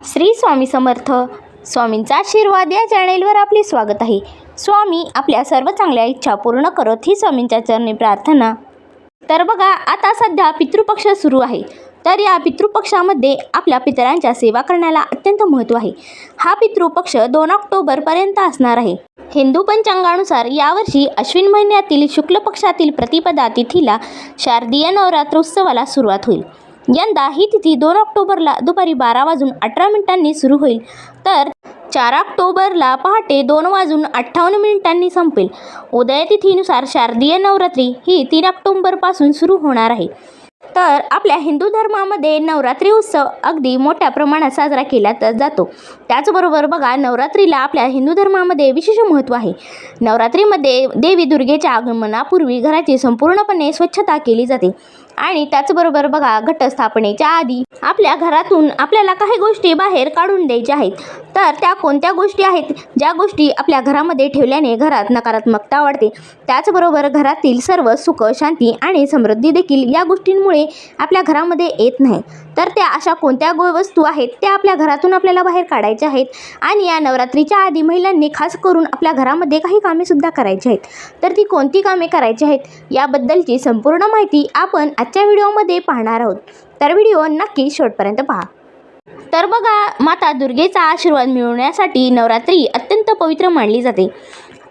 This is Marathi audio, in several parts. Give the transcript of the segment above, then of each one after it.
श्री स्वामी समर्थ. स्वामींचा आशीर्वाद या चॅनेलवर आपले स्वागत आहे. स्वामी आपल्या सर्व चांगल्या इच्छा पूर्ण करत ही स्वामींच्या चरणी प्रार्थना. तर बघा आता सध्या पितृपक्ष सुरू आहे. तर या पितृपक्षामध्ये आपल्या पितरांच्या सेवा करण्याला अत्यंत महत्त्व आहे. हा पितृपक्ष दोन ऑक्टोबरपर्यंत असणार आहे. हिंदू पंचांगानुसार यावर्षी अश्विन महिन्यातील शुक्ल पक्षातील प्रतिपदा तिथीला शारदीय नवरात्रोत्सवाला सुरुवात होईल. यंदा ही तिथी दोन ऑक्टोबरला दुपारी बारा वाजून अठरा मिनिटांनी सुरू होईल. तर चार ऑक्टोबरला पहाटे दोन वाजून अठ्ठावन्न मिनिटांनी संपेल. उदयतिथीनुसार शारदीय नवरात्री ही तीन ऑक्टोबरपासून सुरू होणार आहे. तर आपल्या हिंदू धर्मामध्ये नवरात्री उत्सव अगदी मोठ्या प्रमाणात साजरा केला तर जातो. त्याचबरोबर बघा नवरात्रीला आपल्या हिंदू धर्मामध्ये विशेष महत्त्व आहे. नवरात्रीमध्ये देवी दुर्गेच्या आगमनापूर्वी घराची संपूर्णपणे स्वच्छता केली जाते. आणि त्याचबरोबर बघा घटस्थापनेच्या आधी आपल्या घरातून आपल्याला काही गोष्टी बाहेर काढून द्यायच्या आहेत. तर त्या कोणत्या गोष्टी आहेत? ज्या गोष्टी आपल्या घरामध्ये ठेवल्याने घरात नकारात्मकता वाढते. त्याचबरोबर घरातील सर्व सुख शांती आणि समृद्धी देखील या गोष्टींमुळे आपल्या घरामध्ये येत नाही. तर त्या अशा कोणत्या गो वस्तू आहेत? त्या आपल्या घरातून आपल्याला बाहेर काढायच्या आहेत. आणि या नवरात्रीच्या आधी महिलांनी खास करून आपल्या घरामध्ये काही कामेसुद्धा करायची आहेत. तर ती कोणती कामे करायची आहेत? याबद्दलची संपूर्ण माहिती आपण आजच्या व्हिडिओमध्ये पाहणार आहोत. तर व्हिडिओ नक्की शेवटपर्यंत पहा. तर बघा माता दुर्गेचा आशीर्वाद मिळवण्यासाठी नवरात्री अत्यंत पवित्र मानली जाते.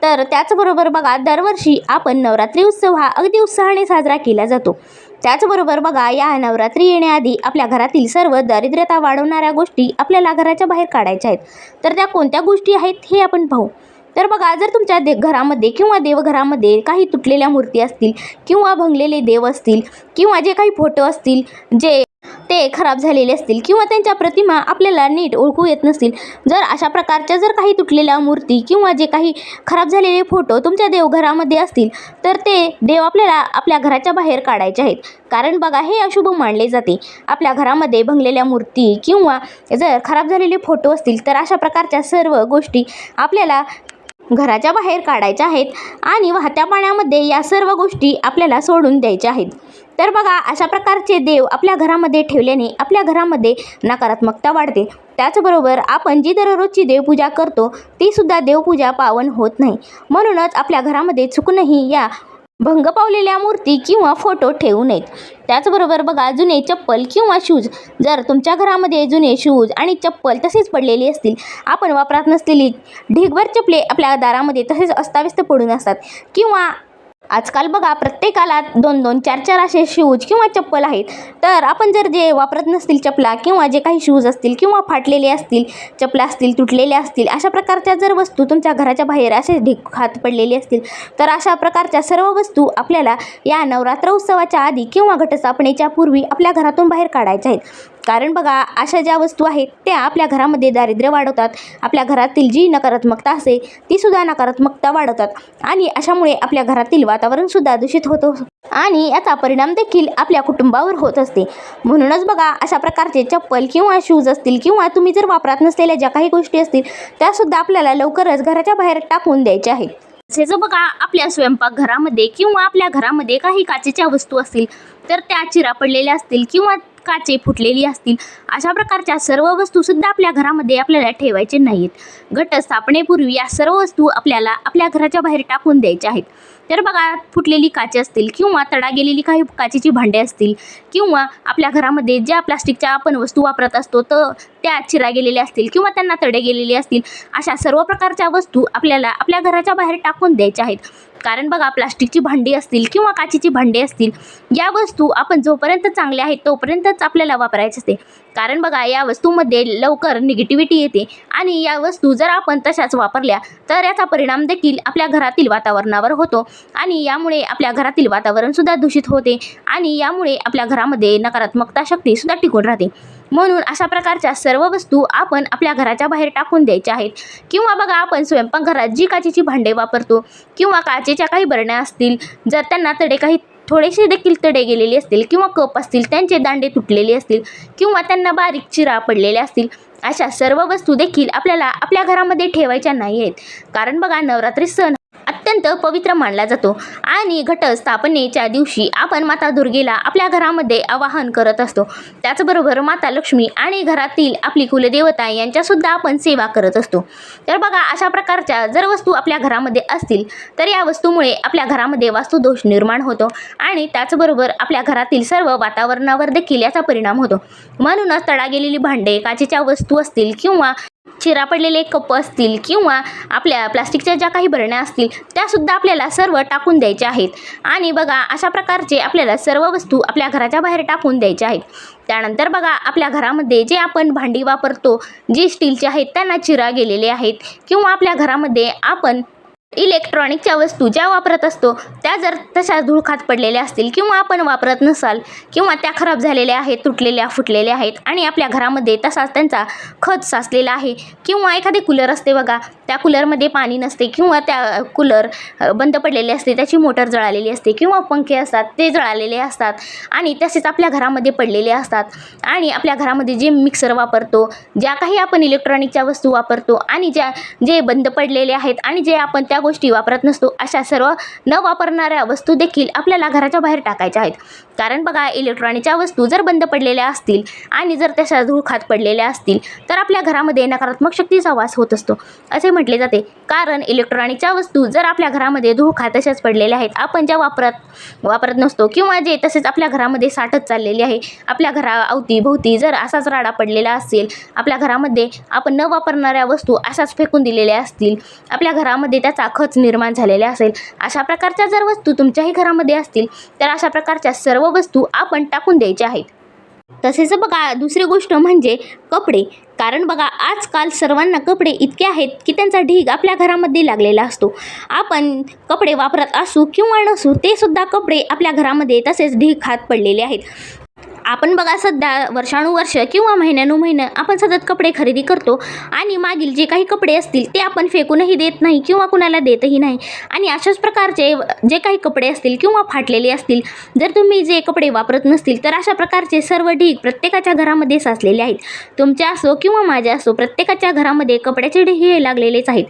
तर त्याचबरोबर बघा दरवर्षी आपण नवरात्री उत्सव हा अगदी उत्साहाने साजरा केला जातो. त्याचबरोबर बघा या नवरात्री येण्याआधी आपल्या घरातील सर्व दारिद्र्यता वाढवणाऱ्या गोष्टी आपल्याला घराच्या बाहेर काढायच्या आहेत. तर त्या कोणत्या गोष्टी आहेत हे आपण पाहू. तर बघा जर तुमच्या दे घरामध्ये किंवा देवघरामध्ये काही तुटलेल्या मूर्ती असतील किंवा भंगलेले देव असतील किंवा जे काही फोटो असतील जे ते खराब झालेले असतील किंवा त्यांच्या प्रतिमा आपल्याला नीट ओळखू येत नसतील जर अशा प्रकारच्या जर काही तुटलेल्या मूर्ती किंवा जे काही खराब झालेले फोटो तुमच्या देवघरामध्ये असतील तर ते देव आपल्याला आपल्या घराच्या बाहेर काढायचे आहेत. कारण बघा हे अशुभ मानले जाते. आपल्या घरामध्ये भंगलेल्या मूर्ती किंवा जर खराब झालेले फोटो असतील तर अशा प्रकारच्या सर्व गोष्टी आपल्याला घराच्या बाहेर काढायच्या आहेत आणि वाहत्या पाण्यामध्ये या सर्व गोष्टी आपल्याला सोडून द्यायच्या आहेत. तर बघा अशा प्रकारचे देव आपल्या घरामध्ये ठेवल्याने आपल्या घरामध्ये नकारात्मकता वाढते. त्याचबरोबर आपण जी दररोजची देवपूजा करतो तीसुद्धा देवपूजा पावन होत नाही. म्हणूनच आपल्या घरामध्ये चुकूनही या भंग पावलेल्या मूर्ती किंवा फोटो ठेवू नयेत. त्याचबरोबर बघा जुने चप्पल किंवा शूज जर तुमच्या घरामध्ये जुने शूज आणि चप्पल तसेच पडलेली असतील आपण वापरात नसलेली ढिगभर चपले आपल्या दारामध्ये तसेच अस्ताव्यस्त पडून असतात. किंवा आजकाल बघा प्रत्येकाला दोन दोन चार चार असे शूज किंवा चप्पल आहेत. तर आपण जर जे वापरत नसतील चपला किंवा जे काही शूज असतील किंवा फाटलेले असतील चपला असतील तुटलेल्या असतील अशा प्रकारच्या जर वस्तू तुमच्या घराच्या बाहेर असे ढीक हात पडलेले असतील तर अशा प्रकारच्या सर्व वस्तू आपल्याला या नवरात्र उत्सवाच्या आधी किंवा घटस्थापनेच्या पूर्वी आपल्या घरातून बाहेर काढायच्या आहेत. कारण बघा अशा ज्या वस्तू आहेत त्या आपल्या घरामध्ये दारिद्र्य वाढवतात. आपल्या घरातील जी नकारात्मकता असते तीसुद्धा नकारात्मकता वाढवतात. आणि अशामुळे आपल्या घरातील वातावरणसुद्धा दूषित होतं आणि याचा परिणाम देखील आपल्या कुटुंबावर होत असते. म्हणूनच बघा अशा प्रकारचे चप्पल किंवा शूज असतील किंवा तुम्ही जर वापरात नसलेल्या ज्या काही गोष्टी असतील त्यासुद्धा आपल्याला लवकरच घराच्या बाहेर टाकून द्यायच्या आहेत. तसेच बघा आपल्या स्वयंपाकघरामध्ये किंवा आपल्या घरामध्ये काही काचेच्या वस्तू असतील तर त्या चिरा पडलेल्या असतील किंवा काचे फुटलेली असतील अशा प्रकारच्या सर्व वस्तूसुद्धा आपल्या घरामध्ये आपल्याला ठेवायचे नाहीत. घटस्थापनेपूर्वी या सर्व वस्तू आपल्याला आपल्या घराच्या बाहेर टाकून द्यायच्या आहेत. तर बघा फुटलेली काचे असतील किंवा तडा गेलेली काही काचेची भांडे असतील किंवा आपल्या घरामध्ये ज्या प्लास्टिकच्या आपण वस्तू वापरत असतो तर त्या चिरा गेलेल्या असतील किंवा त्यांना तडे गेलेले असतील अशा सर्व प्रकारच्या वस्तू आपल्याला आपल्या घराच्या बाहेर टाकून द्यायच्या आहेत. कारण बघा प्लास्टिकची भांडी असतील किंवा काचेची भांडी असतील या वस्तू आपण जोपर्यंत चांगल्या आहेत तोपर्यंतच आपल्याला वापरायचे असते. कारण बघा या वस्तूमध्ये लवकर निगेटिव्हिटी येते आणि या वस्तू जर आपण तशाच वापरल्या तर याचा परिणाम देखील आपल्या घरातील वातावरणावर होतो आणि यामुळे आपल्या घरातील वातावरणसुद्धा दूषित होते आणि यामुळे आपल्या घरामध्ये नकारात्मकता शक्तीसुद्धा टिकून राहते. म्हणून अशा प्रकारच्या सर्व वस्तू आपण आपल्या घराच्या बाहेर टाकून द्यायच्या आहेत. किंवा बघा आपण स्वयंपाकघरात जी काचेची भांडे वापरतो किंवा काचेच्या काही बरण्या असतील जर त्यांना तडे काही थोडेसे देखील तडे गेलेले असतील किंवा कप असतील त्यांचे दांडे तुटलेले असतील किंवा त्यांना बारीक चिरा पडलेल्या असतील अशा सर्व वस्तू देखील आपल्याला आपल्या घरामध्ये ठेवायच्या नाही आहेत. कारण बघा नवरात्री सण अत्यंत पवित्र मानला जातो. आणि घटस्थापनेच्या दिवशी आपण माता दुर्गेला आपल्या घरामध्ये आवाहन करत असतो. त्याचबरोबर माता लक्ष्मी आणि घरातील आपली कुलदेवता यांच्यासुद्धा आपण सेवा करत असतो. तर बघा अशा प्रकारच्या जर वस्तू आपल्या घरामध्ये असतील तर या वस्तूमुळे आपल्या घरामध्ये वास्तुदोष निर्माण होतो आणि त्याचबरोबर आपल्या घरातील सर्व वातावरणावर देखील याचा परिणाम होतो. म्हणूनच तडा गेलेली भांडे काचेच्या वस्तू असतील किंवा चिरा पडलेले कप असतील किंवा आपल्या प्लास्टिकच्या ज्या काही बरण्या असतील त्यासुद्धा आपल्याला सर्व टाकून द्यायच्या आहेत. आणि बघा अशा प्रकारचे आपल्याला सर्व वस्तू आपल्या घराच्या बाहेर टाकून द्यायच्या आहेत. त्यानंतर बघा आपल्या घरामध्ये जे आपण भांडी वापरतो जी स्टीलचे आहेत त्यांना चिरा गेलेले आहेत. किंवा आपल्या घरामध्ये आपण इलेक्ट्रॉनिकच्या वस्तू ज्या वापरत असतो त्या जर तशा धुळखात पडलेल्या असतील किंवा आपण वापरत नसाल किंवा त्या खराब झालेल्या आहेत तुटलेल्या फुटलेल्या आहेत आणि आपल्या घरामध्ये तसाच त्यांचा खत साचलेला आहे किंवा एखादे कूलर असते बघा त्या कूलरमध्ये पाणी नसते किंवा त्या कूलर बंद पडलेले असते त्याची मोटर जळालेली असते किंवा पंखे असतात ते जळालेले असतात आणि तसेच आपल्या घरामध्ये पडलेले असतात. आणि आपल्या घरामध्ये जे मिक्सर वापरतो ज्या काही आपण इलेक्ट्रॉनिकच्या वस्तू वापरतो आणि ज्या जे बंद पडलेले आहेत आणि जे आपण त्या गोष्टी वापरत नसतो अशा सर्व न वापरणाऱ्या वस्तू देखील आपल्याला घराच्या बाहेर टाकायच्या आहेत. कारण बघा इलेक्ट्रॉनिकच्या वस्तू जर बंद पडलेल्या असतील आणि जर तशा धूळखात पडलेल्या असतील तर आपल्या घरामध्ये नकारात्मक शक्तीचा वास होत असतो. असे म्हटले जाते. कारण इलेक्ट्रॉनिकच्या वस्तू जर आपल्या घरामध्ये धूळखात तशाच पडलेल्या आहेत आपण ज्या वापरत वापरत नसतो किंवा जे तसेच आपल्या घरामध्ये साठत चाललेली आहे आपल्या घरा अवतीभोवती जर असाच राडा पडलेला असेल आपल्या घरामध्ये आपण न वापरणाऱ्या वस्तू अशाच फेकून दिलेल्या असतील आपल्या घरामध्ये त्याचा खच निर्माण झालेला असेल अशा प्रकारच्या जर वस्तू तुमच्याही घरामध्ये असतील तर अशा प्रकारच्या सर्व वस्तू आपण टाकून द्यायच्या आहेत. तसेच बघा दुसरी गोष्ट म्हणजे कपडे. कारण बघा आजकाल सर्वांना कपडे इतके आहेत की त्यांचा ढीग आपल्या घरामध्ये लागलेला असतो. आपण कपडे वापरत असू किंवा नसू ते सुद्धा कपडे आपल्या घरामध्ये तसेच ढीग खात पडलेले आहेत. आपण बघा सध्या वर्षानुवर्ष किंवा महिन्यानुमहिनं आपण सतत कपडे खरेदी करतो आणि मागील जे काही कपडे असतील ते आपण फेकूनही देत नाही किंवा कुणाला देतही नाही. आणि अशाच प्रकारचे जे काही कपडे असतील किंवा फाटलेले असतील जर तुम्ही जे कपडे वापरत नसतील तर अशा प्रकारचे सर्व ढीग प्रत्येकाच्या घरामध्ये साचलेले आहेत. तुमचे असो किंवा माझ्या असो प्रत्येकाच्या घरामध्ये कपड्याचे ढीग हे लागलेलेच आहेत.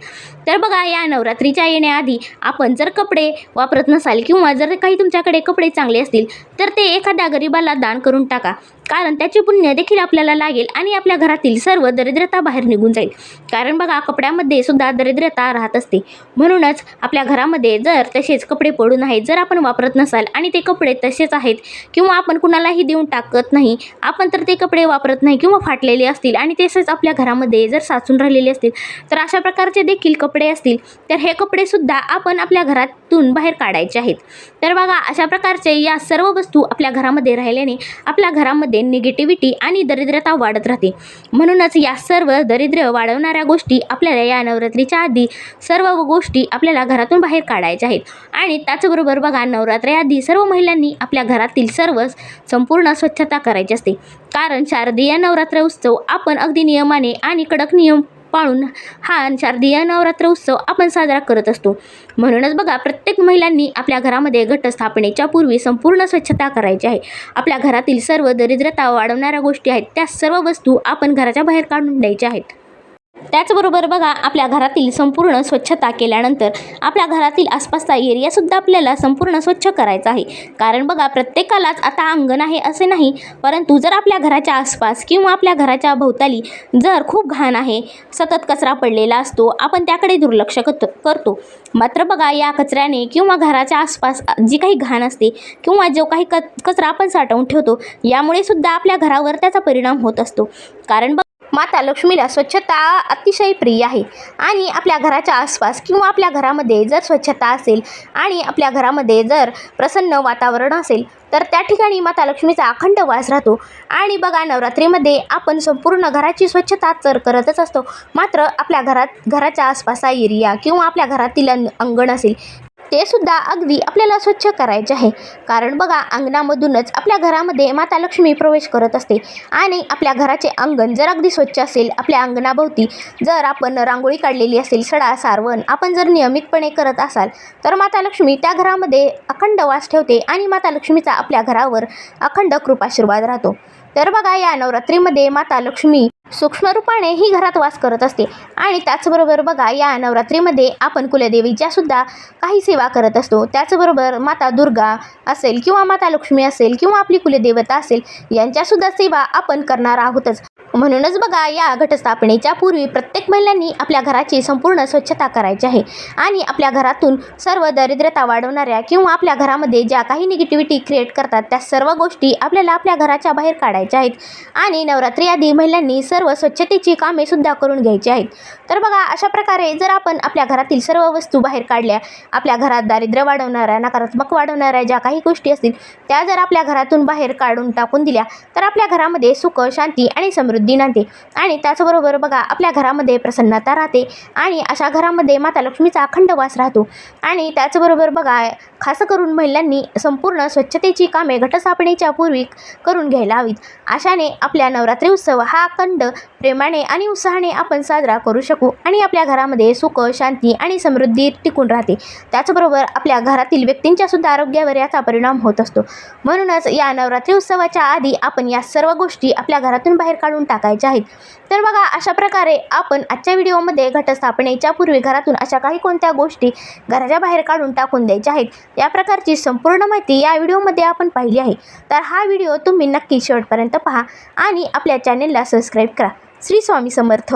तर बघा या नवरात्रीच्या येण्याआधी आपण जर कपडे वापरत नसाल किंवा जर काही तुमच्याकडे कपडे चांगले असतील तर ते एखाद्या गरिबाला दान करून टाका. कारण त्याचे पुण्य देखील आपल्याला लागेल आणि आपल्या घरातील सर्व दरिद्रता बाहेर निघून जाईल. कारण बघा कपड्यामध्ये सुद्धा दरिद्रता राहत असते. म्हणूनच आपल्या घरामध्ये जर तसेच कपडे पडून आहेत जर आपण वापरत नसाल आणि ते कपडे तसेच आहेत किंवा आपण कुणालाही देऊन टाकत नाही आपण तर ते कपडे वापरत नाही किंवा फाटलेले असतील आणि तसेच आपल्या घरामध्ये जर साचून राहिलेले असतील तर अशा प्रकारचे देखील कपडे असतील. तर हे कपडेसुद्धा आपण आपल्या घरातून बाहेर काढायचे आहेत. तर बघा अशा प्रकारचे या सर्व वस्तू आपल्या घरामध्ये राहिल्याने आपल्या घरामध्ये निगेटिव्हिटी आणि दरिद्रता वाढत राहते. म्हणूनच या सर्व दरिद्र वाढवणाऱ्या गोष्टी आपल्याला या नवरात्रीच्या आधी सर्व गोष्टी आपल्याला घरातून बाहेर काढायच्या आहेत. आणि त्याचबरोबर बघा नवरात्रीआधी सर्व महिलांनी आपल्या घरातील सर्व संपूर्ण स्वच्छता करायची असते. कारण शारदीय नवरात्र उत्सव आपण अगदी नियमाने आणि कडक नियम पाळून हा शारदीय नवरात्र उत्सव आपण साजरा करत असतो. म्हणूनच बघा प्रत्येक महिलांनी आपल्या घरामध्ये घटस्थापनेच्या पूर्वी संपूर्ण स्वच्छता करायची आहे. आपल्या घरातील सर्व दरिद्रता वाढवणाऱ्या गोष्टी आहेत. त्या सर्व वस्तू आपण घराच्या बाहेर काढून द्यायच्या आहेत. त्याचबरोबर बघा आपल्या घरातील संपूर्ण स्वच्छता केल्यानंतर आपल्या घरातील आसपासचा एरियासुद्धा आपल्याला संपूर्ण स्वच्छ करायचा आहे. कारण बघा प्रत्येकालाच आता अंगण आहे असे नाही परंतु जर आपल्या घराच्या आसपास किंवा आपल्या घराच्या भोवताली जर खूप घाण आहे सतत कचरा पडलेला असतो आपण त्याकडे दुर्लक्ष करतो करतो. मात्र बघा या कचऱ्याने किंवा घराच्या आसपास जी काही घाण असते किंवा जो काही क कचरा आपण साठवून ठेवतो यामुळे सुद्धा आपल्या घरावर त्याचा परिणाम होत असतो. कारण बघ माता लक्ष्मीला स्वच्छता अतिशय प्रिय आहे. आणि आपल्या घराच्या आसपास किंवा आपल्या घरामध्ये जर स्वच्छता असेल आणि आपल्या घरामध्ये जर प्रसन्न वातावरण असेल तर त्या ठिकाणी माता लक्ष्मीचा अखंड वास राहतो. आणि बघा नवरात्रीमध्ये आपण संपूर्ण घराची स्वच्छता तर करतच असतो. मात्र आपल्या घरात घराच्या आसपासचा एरिया किंवा आपल्या घरातील अंगण असेल ते सुद्धा अगदी आपल्याला स्वच्छ करायचे आहे. कारण बघा अंगणामधूनच आपल्या घरामध्ये माता लक्ष्मी प्रवेश करत असते. आणि आपल्या घराचे अंगण जर अगदी स्वच्छ असेल आपल्या अंगणाभोवती जर आपण रांगोळी काढलेली असेल सडा सारवण आपण जर नियमितपणे करत असाल तर माता लक्ष्मी त्या घरामध्ये अखंड वास ठेवते आणि माता लक्ष्मीचा आपल्या घरावर अखंड कृपाशीर्वाद राहतो. तर बघा या नवरात्रीमध्ये माता लक्ष्मी सूक्ष्मरूपाने ही घरात वास करत असते. आणि त्याचबरोबर बघा या नवरात्रीमध्ये आपण कुलदेवीच्या सुद्धा काही सेवा करत असतो. त्याचबरोबर माता दुर्गा असेल किंवा माता लक्ष्मी असेल किंवा आपली कुलदेवता असेल यांच्यासुद्धा सेवा आपण करणार आहोतच. म्हणूनच बघा या घटस्थापनेच्या पूर्वी प्रत्येक महिलांनी आपल्या घराची संपूर्ण स्वच्छता करायची आहे. आणि आपल्या घरातून सर्व दरिद्रता वाढवणाऱ्या किंवा आपल्या घरामध्ये ज्या काही निगेटिव्हिटी क्रिएट करतात त्या सर्व गोष्टी आपल्याला आपल्या घराच्या बाहेर काढायच्या आहेत. आणि नवरात्री आधी महिलांनी सर्व स्वच्छतेची कामे सुद्धा करून घ्यायची आहेत. तर बघा अशा प्रकारे जर आपण आपल्या घरातील सर्व वस्तू बाहेर काढल्या आपल्या घरात दारिद्र्य वाढवणाऱ्या नकारात्मक वाढवणाऱ्या ज्या काही गोष्टी असतील त्या जर आपल्या घरातून बाहेर काढून टाकून दिल्या तर आपल्या घरामध्ये सुख शांती आणि समृद्धी नांदते आणि त्याचबरोबर बघा आपल्या घरामध्ये प्रसन्नता राहते आणि अशा घरामध्ये माता लक्ष्मीचा अखंड वास राहतो. आणि त्याचबरोबर बघा खास करून महिलांनी संपूर्ण स्वच्छतेची कामे घटस्थापनेच्या पूर्वी करून घ्यायला हवीत. अशाने आपल्या नवरात्री उत्सव हा अखंड प्रेमाने आणि उत्साहाने आपण साजरा करू शकू आणि आपल्या घरामध्ये सुख शांती आणि समृद्धी टिकून राहते. त्याचबरोबर आपल्या घरातील व्यक्तींच्या सुद्धा आरोग्यावर याचा परिणाम होत असतो. म्हणूनच या नवरात्री उत्सवाच्या आधी आपण या सर्व गोष्टी आपल्या घरातून बाहेर काढून टाकायच्या आहेत. तर बघा अशा प्रकारे आपण आजच्या व्हिडिओमध्ये घटस्थापनेच्या पूर्वी घरातून अशा काही कोणत्या गोष्टी घराच्या बाहेर काढून टाकून द्यायच्या आहेत या प्रकारची संपूर्ण माहिती या व्हिडिओमध्ये आपण पाहिली आहे. तर हा व्हिडिओ तुम्ही नक्की शेवटपर्यंत पहा आणि आपल्या चॅनेलला सबस्क्राईब करा. श्री स्वामी समर्थ.